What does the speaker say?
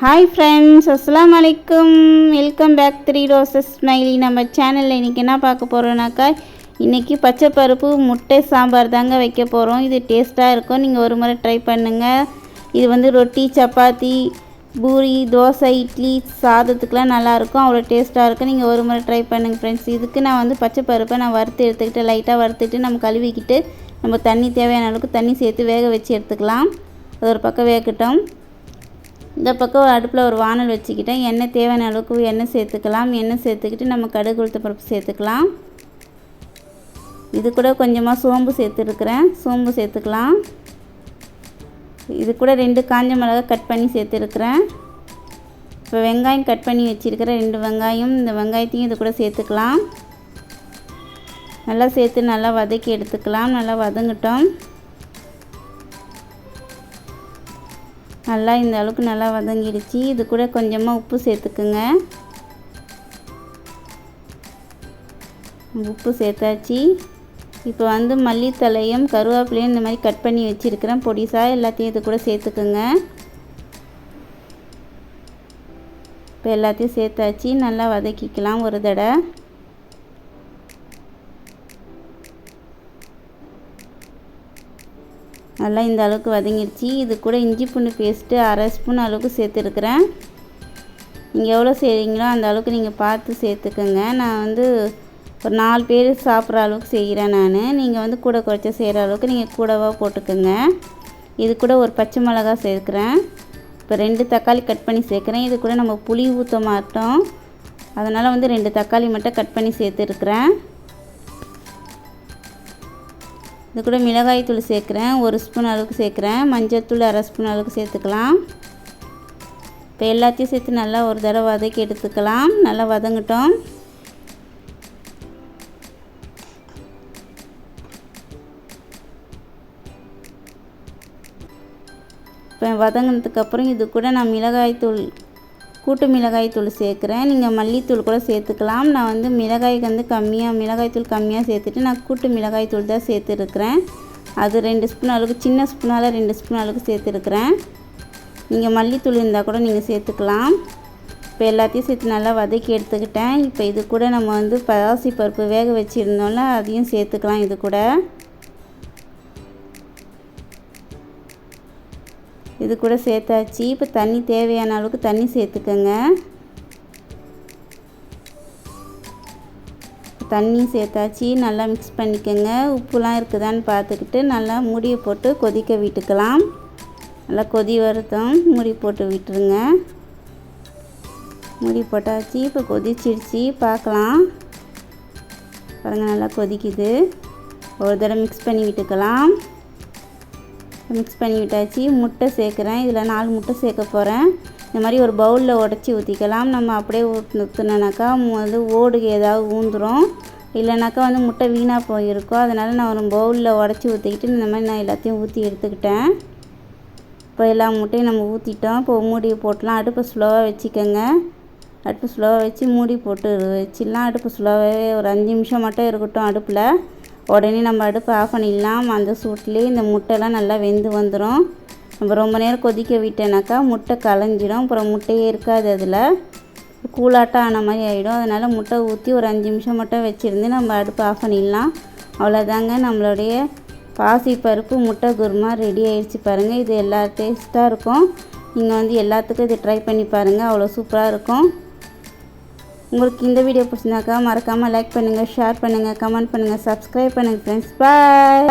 Hi friends அஸ்லாம் அலைக்கும் welcome back three roses smiley நம்ம சேனலில் இன்றைக்கி என்ன பார்க்க போகிறோம்னாக்கா இன்றைக்கி பச்சை பருப்பு முட்டை சாம்பார் தாங்க வைக்க போகிறோம் இது டேஸ்ட்டாக இருக்கும். நீங்கள் ஒரு முறை ட்ரை பண்ணுங்கள் இது வந்து ரொட்டி சப்பாத்தி பூரி தோசை இட்லி சாதத்துக்கெலாம் நல்லாயிருக்கும் அவ்வளோ டேஸ்ட்டாக இருக்கும். நீங்கள் ஒரு முறை ட்ரை பண்ணுங்கள் ஃப்ரெண்ட்ஸ் இதுக்கு நான் வந்து பச்சை பருப்பை நான் வறுத்து எடுத்துக்கிட்டு லைட்டாக வறுத்துட்டு நம்ம கழுவிக்கிட்டு நம்ம தண்ணி தேவையான அளவுக்கு தண்ணி சேர்த்து வேக வச்சு எடுத்துக்கலாம். அது ஒரு பக்கம் வேகட்டும். இந்த பக்கம் ஒரு அடுப்பில் ஒரு வானல் வச்சுக்கிட்டேன். எண்ணெய் தேவையான அளவுக்கு எண்ணெய் சேர்த்துக்கலாம். எண்ணெய் சேர்த்துக்கிட்டு நம்ம கடுகு உளுத்த பருப்பு சேர்த்துக்கலாம். இது கூட கொஞ்சமாக சோம்பு சேர்த்துருக்குறேன். சோம்பு சேர்த்துக்கலாம். இது கூட ரெண்டு காஞ்ச மிளகா கட் பண்ணி சேர்த்துருக்குறேன். இப்போ வெங்காயம் கட் பண்ணி வச்சுருக்கிறேன் ரெண்டு வெங்காயம் இந்த வெங்காயத்தையும் இது கூட சேர்த்துக்கலாம். நல்லா சேர்த்து நல்லா வதக்கி எடுத்துக்கலாம். நல்லா வதங்கட்டும். நல்லா இந்த அளவுக்கு நல்லா வதங்கிடுச்சு. இது கூட கொஞ்சமாக உப்பு சேர்த்துக்குங்க. உப்பு சேர்த்தாச்சு. இப்போ வந்து மல்லித்தலையும் கருவேப்பிலையும் இந்த மாதிரி கட் பண்ணி வச்சுருக்கிறேன். பொடிசாக எல்லாத்தையும் இது கூட சேர்த்துக்குங்க. இப்போ எல்லாத்தையும் சேர்த்தாச்சு. நல்லா வதக்கிக்கலாம் ஒரு தடவை. நல்லா இந்த அளவுக்கு வதங்கிடுச்சு. இது கூட இஞ்சி பூண்டு பேஸ்ட்டு அரை ஸ்பூன் அளவுக்கு சேர்த்துருக்குறேன். நீங்கள் எவ்வளோ செய்கிறீங்களோ அந்த அளவுக்கு நீங்கள் பார்த்து சேர்த்துக்கோங்க. நான் வந்து ஒரு நாலு பேர் சாப்பிட்ற அளவுக்கு செய்கிறேன் நான். நீங்கள் வந்து கூட குறைச்சா செய்கிற அளவுக்கு நீங்கள் கூடவாக போட்டுக்கோங்க. இது கூட ஒரு பச்சை மிளகா சேர்க்குறேன். இப்போ ரெண்டு தக்காளி கட் பண்ணி சேர்க்குறேன். இது கூட நம்ம புளி ஊற்ற மாட்டோம். அதனால் வந்து ரெண்டு தக்காளி மட்டும் கட் பண்ணி சேர்த்துருக்குறேன். இது கூட மிளகாய் தூள் சேர்க்குறேன். ஒரு ஸ்பூன் அளவுக்கு சேர்க்குறேன். மஞ்சள் தூள் அரை ஸ்பூன் அளவுக்கு சேர்த்துக்கலாம். இப்போ எல்லாத்தையும் சேர்த்து நல்லா ஒரு தடவை வதக்கி எடுத்துக்கலாம். நல்லா வதங்கட்டும். இப்போ வதங்கினதுக்கப்புறம் இது கூட நான் மிளகாய் தூள் கூட்டு மிளகாய் தூள் சேர்க்குறேன். நீங்கள் மல்லித்தூள் கூட சேர்த்துக்கலாம். நான் வந்து மிளகாய்க்கு வந்து கம்மியாக மிளகாய் தூள் கம்மியாக சேர்த்துட்டு நான் கூட்டு மிளகாய் தூள் தான் சேர்த்துருக்குறேன். அது ரெண்டு ஸ்பூன் அளவுக்கு சின்ன ஸ்பூனால் ரெண்டு ஸ்பூன் அளவுக்கு சேர்த்துருக்குறேன். நீங்கள் மல்லித்தூள் இருந்தால் கூட நீங்கள் சேர்த்துக்கலாம். இப்போ எல்லாத்தையும் சேர்த்து நல்லா வதக்கி எடுத்துக்கிட்டேன். இப்போ இது கூட நம்ம வந்து பராசி பருப்பு வேக வச்சுருந்தோம்ல அதையும் சேர்த்துக்கலாம் இது கூட. இது கூட சேர்த்தாச்சு. இப்போ தண்ணி தேவையான அளவுக்கு தண்ணி சேர்த்துக்கோங்க. தண்ணி சேர்த்தாச்சு. நல்லா மிக்ஸ் பண்ணிக்கோங்க. உப்புலாம் இருக்குதான்னு பார்த்துக்கிட்டு நல்லா மூடியை போட்டு கொதிக்க விட்டுக்கலாம். நல்லா கொதி வருத்தம் மூடி போட்டு விட்டுருங்க. மூடி போட்டாச்சு. இப்போ கொதிச்சிடுச்சு. பார்க்கலாம். பாருங்கள் நல்லா கொதிக்குது. ஒரு தடவை மிக்ஸ் பண்ணி விட்டுக்கலாம். மிக்ஸ் பண்ணி விட்டாச்சு. முட்டை சேர்க்குறேன். இதில் நாலு முட்டை சேர்க்க போகிறேன் இந்த மாதிரி ஒரு பவுலில் உடச்சி ஊற்றிக்கலாம் நம்ம அப்படியே ஊற்றுனாக்கா வந்து ஓடு ஏதாவது ஊந்துடும் இல்லைனாக்கா வந்து முட்டை வீணாக போயிருக்கும். அதனால் நான் ஒரு பவுலில் உடச்சி ஊற்றிக்கிட்டு இந்த மாதிரி நான் எல்லாத்தையும் ஊற்றி எடுத்துக்கிட்டேன். இப்போ எல்லா முட்டையும் நம்ம ஊற்றிட்டோம் இப்போ மூடி போட்டலாம். அடுப்பை ஸ்லோவாக வச்சுக்கோங்க. அடுப்பு ஸ்லோவாக வச்சு மூடி போட்டு வச்சிடலாம். அடுப்பு ஸ்லோவாகவே ஒரு அஞ்சு நிமிஷம் மட்டும் இருக்கட்டும் அடுப்பில். உடனே நம்ம அடுப்பு ஆஃப் பண்ணிடலாம். அந்த சூட்லேயே இந்த முட்டைலாம் நல்லா வெந்து வந்துடும் நம்ம ரொம்ப நேரம் கொதிக்க விட்டேனாக்கா முட்டை கலைஞ்சிடும் அப்புறம் முட்டையே இருக்காது அதில். கூலாட்டம் ஆன மாதிரி ஆகிடும் அதனால் முட்டை ஊற்றி ஒரு அஞ்சு நிமிஷம் மட்டும் வச்சுருந்து நம்ம அடுப்பு ஆஃப் பண்ணிடலாம். அவ்வளோதாங்க நம்மளுடைய பாசி பருப்பு முட்டை குருமா ரெடி ஆகிடுச்சு பாருங்கள் இது எல்லா டேஸ்ட்டாக இருக்கும். நீங்கள் வந்து எல்லாத்துக்கும் இது ட்ரை பண்ணி பாருங்கள் அவ்வளோ சூப்பராக இருக்கும். உங்களுக்கு இந்த வீடியோ பிடிச்சிருந்தாக்கா மறக்காமல் லைக் பண்ணுங்கள் ஷேர் பண்ணுங்கள் கமெண்ட் பண்ணுங்கள் சப்ஸ்கிரைப் பண்ணுங்கள் ஃப்ரெண்ட்ஸ் பாய்